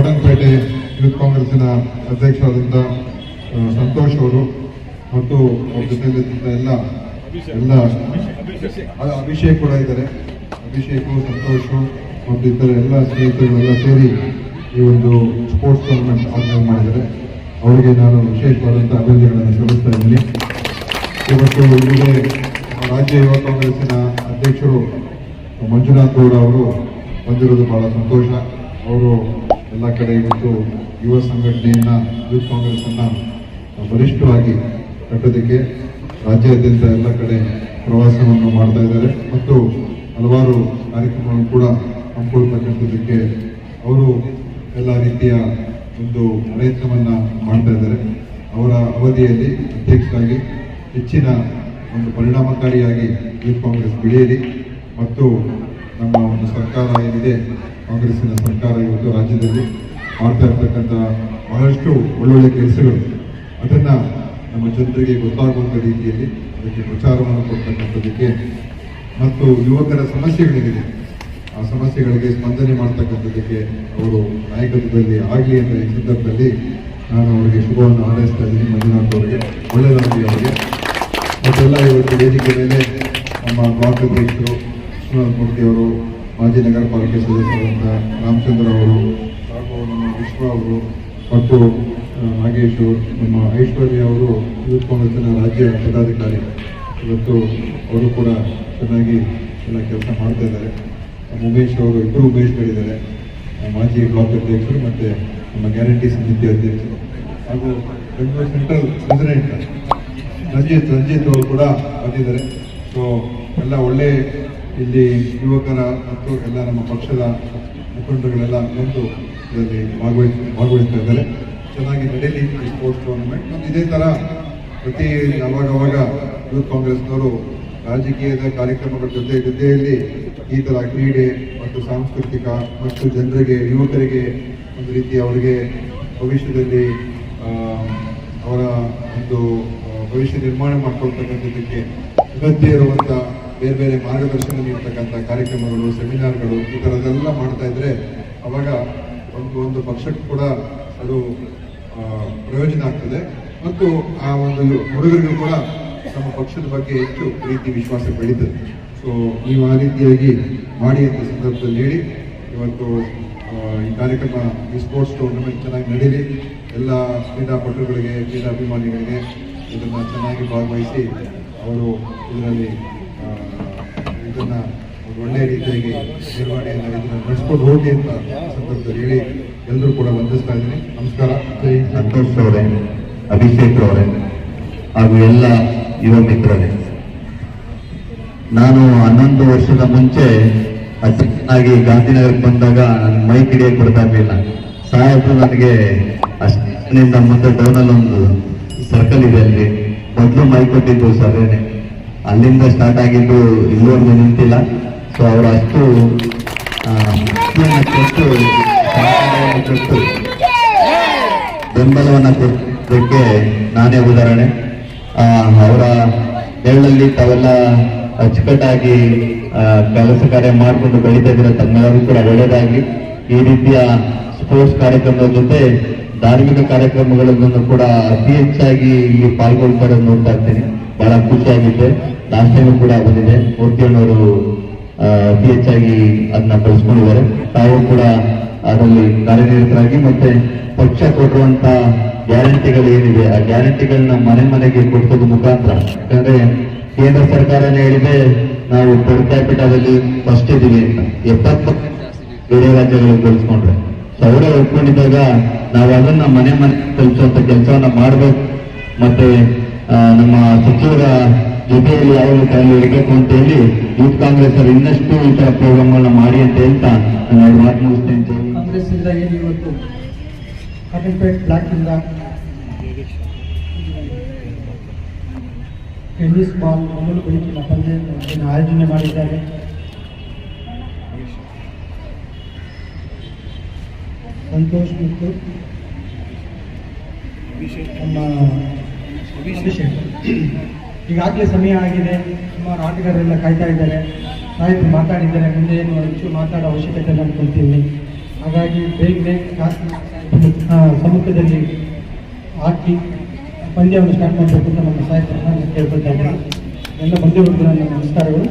Cottonpet youth ಕಾಂಗ್ರೆಸ್ಸಿನ ಅಧ್ಯಕ್ಷರಾದಂಥ ಸಂತೋಷ್ ಅವರು ಮತ್ತು ಅವ್ರ ಜೊತೆಯಲ್ಲಿದ್ದಂಥ ಎಲ್ಲ ಎಲ್ಲ ಅಭಿಷೇಕ್ ಕೂಡ ಇದ್ದಾರೆ. ಅಭಿಷೇಕ್, ಸಂತೋಷು ಮತ್ತು ಇತರ ಎಲ್ಲ ಸ್ನೇಹಿತರುಗಳೆಲ್ಲ ಸೇರಿ ಈ ಒಂದು ಸ್ಪೋರ್ಟ್ಸ್ ಟೂರ್ನಮೆಂಟ್ ಆರ್ಗನೈಸ್ ಮಾಡಿದ್ದಾರೆ. ಅವರಿಗೆ ನಾನು ವಿಶೇಷವಾದಂಥ ಅಭಿವೃದ್ಧಿಗಳನ್ನು ಸಲ್ಲಿಸ್ತಾ ಇದ್ದೀನಿ. ಇವತ್ತು ಇಲ್ಲಿಗೆ ರಾಜ್ಯ ಯುವ ಕಾಂಗ್ರೆಸ್ಸಿನ ಅಧ್ಯಕ್ಷರು ಮಂಜುನಾಥ್ ಗೌಡ ಅವರು ಬಂದಿರೋದು ಬಹಳ ಸಂತೋಷ. ಅವರು ಎಲ್ಲ ಕಡೆ ಇವತ್ತು ಯುವ ಸಂಘಟನೆಯನ್ನ, ಯೂತ್ ಕಾಂಗ್ರೆಸ್ ಅನ್ನ ಬಲಿಷ್ಠವಾಗಿ ಕಟ್ಟೋದಕ್ಕೆ ರಾಜ್ಯಾದ್ಯಂತ ಎಲ್ಲ ಕಡೆ ಪ್ರವಾಸವನ್ನು ಮಾಡ್ತಾ ಇದ್ದಾರೆ. ಮತ್ತು ಹಲವಾರು ಕಾರ್ಯಕ್ರಮಗಳನ್ನು ಕೂಡ ಹಮ್ಮಿಕೊಳ್ತಕ್ಕಂಥದ್ದಕ್ಕೆ ಅವರು ಎಲ್ಲ ರೀತಿಯ ಒಂದು ಪ್ರಯತ್ನವನ್ನ ಮಾಡ್ತಾ ಇದ್ದಾರೆ. ಅವರ ಅವಧಿಯಲ್ಲಿ ಅಧ್ಯಕ್ಷರಾಗಿ ಹೆಚ್ಚಿನ ಒಂದು ಪರಿಣಾಮಕಾರಿಯಾಗಿ ಯೂತ್ ಕಾಂಗ್ರೆಸ್ ಬೆಳೆಯಲಿ. ಮತ್ತು ನಮ್ಮ ಒಂದು ಸರ್ಕಾರ ಏನಿದೆ ಕಾಂಗ್ರೆಸ್ಸಿನ ಸರ್ಕಾರ ಇವತ್ತು ರಾಜ್ಯದಲ್ಲಿ ಮಾಡ್ತಾ ಇರ್ತಕ್ಕಂಥ ಬಹಳಷ್ಟು ಒಳ್ಳೊಳ್ಳೆ ಕೆಲಸಗಳು. ಅದನ್ನ ನಮ್ಮ ಜನರಿಗೆ ಗೊತ್ತಾಗುವಂಥ ರೀತಿಯಲ್ಲಿ ಅದಕ್ಕೆ ಪ್ರಚಾರವನ್ನು ಕೊಡ್ತಕ್ಕಂಥದ್ದಕ್ಕೆ ಮತ್ತು ಯುವಕರ ಸಮಸ್ಯೆಗಳೇನಿದೆ ಆ ಸಮಸ್ಯೆಗಳಿಗೆ ಸ್ಪಂದನೆ ಮಾಡ್ತಕ್ಕಂಥದ್ದಕ್ಕೆ ಅವರು ನಾಯಕತ್ವದಲ್ಲಿ ಆಗಲಿ ಅಂತ ಈ ಸಂದರ್ಭದಲ್ಲಿ ನಾನು ಅವರಿಗೆ ಶುಭವನ್ನು ಹಾರೈಸ್ತಾ ಇದ್ದೀನಿ, ಮಂಜುನಾಥ್ ಅವರಿಗೆ ಒಳ್ಳೆಯದಾಗಲಿ ಅವರಿಗೆ. ಮತ್ತೆಲ್ಲ ಇವತ್ತು ವೇದಿಕೆ ಮೇಲೆ ನಮ್ಮ ಬ್ಲಾಕ್ ಅಧ್ಯಕ್ಷರು ವಿಶ್ವನಾಥ್ ಮೂರ್ತಿ ಅವರು ಮಾಜಿ ನಗರ ಪಾಲಿಕೆ ಸದಸ್ಯರಾದಂಥ ರಾಮಚಂದ್ರ ಅವರು ಹಾಗೂ ನಮ್ಮ ವಿಶ್ವ ಅವರು ಮತ್ತು ನಾಗೇಶ್ ನಮ್ಮ ಐಶ್ವರ್ಯ ಅವರು ಯೂತ್ ಕಾಂಗ್ರೆಸ್ನ ರಾಜ್ಯ ಪದಾಧಿಕಾರಿ. ಇವತ್ತು ಅವರು ಕೂಡ ಚೆನ್ನಾಗಿ ಎಲ್ಲ ಕೆಲಸ ಮಾಡ್ತಾ ಇದ್ದಾರೆ. ಉಮೇಶ್ ಅವರು ಇಬ್ಬರು ಉಮೇಶ್ಗಳಿದ್ದಾರೆ. ಮಾಜಿ ಬ್ಲಾಕ್ ಅಧ್ಯಕ್ಷರು ಮತ್ತು ನಮ್ಮ ಗ್ಯಾರಂಟಿ ಸಮಿತಿ ಅಧ್ಯಕ್ಷರು. ಹಾಗೂ ಬೆಂಗಳೂರು ಸೆಂಟ್ರಲ್ ಪ್ರೆಸಿಡೆಂಟ್ ರಂಜಿತ್ ರಂಜಿತ್ ಅವರು ಕೂಡ ಬಂದಿದ್ದಾರೆ. ಸೊ ಎಲ್ಲ ಒಳ್ಳೆ ಇಲ್ಲಿ ಯುವಕರ ಮತ್ತು ಎಲ್ಲ ನಮ್ಮ ಪಕ್ಷದ ಮುಖಂಡರುಗಳೆಲ್ಲ ಬಂದು ಇದರಲ್ಲಿ ಭಾಗವಹಿಸ್ ಭಾಗವಹಿಸ್ತಾ ಇದ್ದಾರೆ. ಚೆನ್ನಾಗಿ ನಡೀಲಿ ಈ ಸ್ಪೋರ್ಟ್ಸ್ ಟೂರ್ನಮೆಂಟ್ ಮತ್ತು ಇದೇ ಥರ ಪ್ರತಿ ಅವಾಗ ಅವಾಗ ಯೂತ್ ಕಾಂಗ್ರೆಸ್ನವರು ರಾಜಕೀಯದ ಕಾರ್ಯಕ್ರಮಗಳ ಜೊತೆ ಜೊತೆಯಲ್ಲಿ ಈ ಥರ ಕ್ರೀಡೆ ಮತ್ತು ಸಾಂಸ್ಕೃತಿಕ ಮತ್ತು ಜನರಿಗೆ, ಯುವಕರಿಗೆ ಒಂದು ರೀತಿ ಅವರಿಗೆ ಭವಿಷ್ಯದಲ್ಲಿ ಅವರ ಒಂದು ಭವಿಷ್ಯ ನಿರ್ಮಾಣ ಮಾಡ್ಕೊಳ್ತಕ್ಕಂಥದ್ದಕ್ಕೆ ಅಗತ್ಯ ಇರುವಂಥ ಬೇರೆ ಬೇರೆ ಮಾರ್ಗದರ್ಶನ ನೀಡ್ತಕ್ಕಂಥ ಕಾರ್ಯಕ್ರಮಗಳು, ಸೆಮಿನಾರ್ಗಳು ಈ ಥರದ್ದೆಲ್ಲ ಮಾಡ್ತಾ ಇದ್ರೆ ಅವಾಗ ಒಂದು ಒಂದು ಪಕ್ಷಕ್ಕೆ ಕೂಡ ಅದು ಪ್ರಯೋಜನ ಆಗ್ತದೆ. ಮತ್ತು ಆ ಒಂದು ಹುಡುಗರಿಗೂ ಕೂಡ ನಮ್ಮ ಪಕ್ಷದ ಬಗ್ಗೆ ಹೆಚ್ಚು ರೀತಿ ವಿಶ್ವಾಸ ಬೆಳೀತದೆ. ಸೊ ನೀವು ಆ ರೀತಿಯಾಗಿ ಮಾಡಿ ಅಂತ ಸಂದರ್ಭದಲ್ಲಿ ಹೇಳಿ, ಇವತ್ತು ಈ ಕಾರ್ಯಕ್ರಮ, ಈ ಸ್ಪೋರ್ಟ್ಸ್ ಟೂರ್ನಮೆಂಟ್ ಚೆನ್ನಾಗಿ ನಡೀಲಿ. ಎಲ್ಲ ಕ್ರೀಡಾಪಟುಗಳಿಗೆ, ಕ್ರೀಡಾಭಿಮಾನಿಗಳಿಗೆ ಇದನ್ನು ಚೆನ್ನಾಗಿ ಭಾಗವಹಿಸಿ ಅವರು ಇದರಲ್ಲಿ ಇದನ್ನು ಒಳ್ಳೆಯ ರೀತಿಯಾಗಿ ನಿರ್ವಹಣೆಯನ್ನು ಇದನ್ನು ನಡೆಸ್ಕೊಂಡು ಹೋಗಿ ಅಂತ ಸಂದರ್ಭದಲ್ಲಿ ಹೇಳಿ ಎಲ್ಲರೂ ಕೂಡ ವಂದಿಸ್ತಾ ಇದ್ದೀನಿ. ನಮಸ್ಕಾರ. ಸಂತೋಷ್ ಅವರೇ, ಅಭಿಷೇಕ್ ಅವರೇ, ಹಾಗೂ ಎಲ್ಲ ಯುವ ಮಿತ್ರರೇ. ನಾನು ಹನ್ನೊಂದು ವರ್ಷದ ಮುಂಚೆ ಅಧ್ಯಕ್ಷನಾಗಿ ಗಾಂಧಿನಗರಕ್ಕೆ ಬಂದಾಗ ನನ್ನ ಮೈ ಹಿಡಿಯಕ್ಕೆ ಬರ್ತಾ ಇರಲಿಲ್ಲ. ನನಗೆ ಅಷ್ಟನಿಂದ ಮುಂದೆ ಡೌನಲ್ಲಿ ಒಂದು ಸರ್ಕಲ್ ಇದೆ ಅಲ್ಲಿ. ಮೊದಲು ಮೈ ಕೊಟ್ಟಿದ್ದು ಅಲ್ಲಿಂದ ಸ್ಟಾರ್ಟ್ ಆಗಿದ್ದು ಇಲ್ಲೊಂದು ನಿಂತಿಲ್ಲ. ಸೊ ಅವರು ಅಷ್ಟು ಕೊಟ್ಟು ಕೊಟ್ಟು ಬೆಂಬಲವನ್ನ ಕೊಟ್ಟಕ್ಕೆ ನಾನೇ ಉದಾಹರಣೆ. ಅವರ ನೆರಳಲ್ಲಿ ತಾವೆಲ್ಲ ಅಚ್ಚುಕಟ್ಟಾಗಿ ಕೆಲಸ ಕಾರ್ಯ ಮಾಡಿಕೊಂಡು ಬೆಳೀತಾ ಇದ್ರೆ ತಮ್ಮೆಲ್ಲರೂ ಕೂಡ ಒಳ್ಳೆಯದಾಗಿ ಈ ರೀತಿಯ ಸ್ಪೋರ್ಟ್ಸ್ ಕಾರ್ಯಕ್ರಮದ ಜೊತೆ ಧಾರ್ಮಿಕ ಕಾರ್ಯಕ್ರಮಗಳನ್ನು ಕೂಡ ಅತಿ ಹೆಚ್ಚಾಗಿ ಇಲ್ಲಿ ಪಾಲ್ಗೊಳ್ತಾರೆ ನೋಡ್ತಾ ಇರ್ತೀನಿ. ಬಹಳ ಖುಷಿಯಾಗಿದೆ. ಲಾಸ್ಟ್ ಟೈಮ್ ಕೂಡ ಬಂದಿದೆ. ಮೂರ್ತಿಯಣ್ಣವರು ಅತಿ ಹೆಚ್ಚಾಗಿ ಅದನ್ನ ಬಳಸ್ಕೊಂಡಿದ್ದಾರೆ. ತಾವು ಕೂಡ ಅದರಲ್ಲಿ ಕಾರ್ಯನಿರತರಾಗಿ ಮತ್ತೆ ಪಕ್ಷ ಕೊಟ್ಟಿರುವಂತ ಗ್ಯಾರಂಟಿಗಳು ಏನಿದೆ ಆ ಗ್ಯಾರಂಟಿಗಳನ್ನ ಮನೆ ಮನೆಗೆ ಕೊಡಿಸೋದು ಮುಖಾಂತರ. ಯಾಕಂದ್ರೆ ಕೇಂದ್ರ ಸರ್ಕಾರನೇ ಹೇಳಿದೆ ನಾವು ಪರ್ ಕ್ಯಾಪಿಟದಲ್ಲಿ ಫಸ್ಟ್ ಇದೀವಿ ಅಂತ. ಎಪ್ಪತ್ತು ಬೇರೆ ರಾಜ್ಯಗಳಿಗೆ ಹೋಲಿಸ್ಕೊಂಡ್ರೆ ಸೊ ಅವರೇ ಒಪ್ಕೊಂಡಿದ್ದಾಗ ನಾವು ಅದನ್ನ ಮನೆ ಮನೆ ತಲುಪಿಸುವಂತ ಕೆಲಸವನ್ನ ಮಾಡಬೇಕು. ಮತ್ತೆ ನಮ್ಮ ಸಚಿವರ ಜೊತೆಯಲ್ಲಿ ಯಾವ ಕೈಯಲ್ಲಿ ಇರಬೇಕು ಅಂತ ಹೇಳಿ ಯೂತ್ ಕಾಂಗ್ರೆಸ್ ಅವರು ಇನ್ನಷ್ಟು ಈ ತರ ಪ್ರೋಗ್ರಾಮ್ಗಳನ್ನ ಮಾಡಿ ಅಂತ ಹೇಳ್ತಾ ನಾನು ಮಾತು ಮುಗಿಸ್ತೇನೆ. ಕಾಂಗ್ರೆಸ್ ಇಂದ ಏನು ಇವತ್ತು? ಕಾಟನ್ಪೇಟ್ ಇಂದ? ಟೆನ್ನಿಸ್ ಬಾಲ್ ಮೊದಲು ಬೆಳಕಿನ ಪಂದ್ಯ ಆಯೋಜನೆ ಮಾಡಿದ್ದಾರೆ? ಸಂತೋಷ್ ಮತ್ತು ನಮ್ಮ ಅಭಿಷೇಕ್ ಈಗಾಗಲೇ ಸಮಯ ಆಗಿದೆ. ಸುಮಾರು ಆಟಗಾರರೆಲ್ಲ ಕಾಯ್ತಾ ಇದ್ದಾರೆ. ಸಾಹಿತ್ಯ ಮಾತಾಡಿದ್ದಾರೆ. ಮುಂದೆ ಏನು ಹೆಚ್ಚು ಮಾತಾಡೋ ಅವಶ್ಯಕತೆ ಅನ್ಕೊಳ್ತೀನಿ ಹಾಗಾಗಿ ಬೇಗ ಬೇಗ ಆ, ಸಮ್ಮುಖದಲ್ಲಿ ಹಾಕಿ ಪಂದ್ಯವನ್ನು ಸ್ಟಾರ್ಟ್ ಮಾಡಬೇಕು ಅಂತ ನಮ್ಮ ಸಾಹಿತ್ಯ ನಾನು ಕೇಳ್ಕೊಳ್ತಾ ಇದ್ದೀನಿ ಎಲ್ಲ ಬಂದಿರೋದು ನನ್ನ ನಮಸ್ಕಾರಗಳು.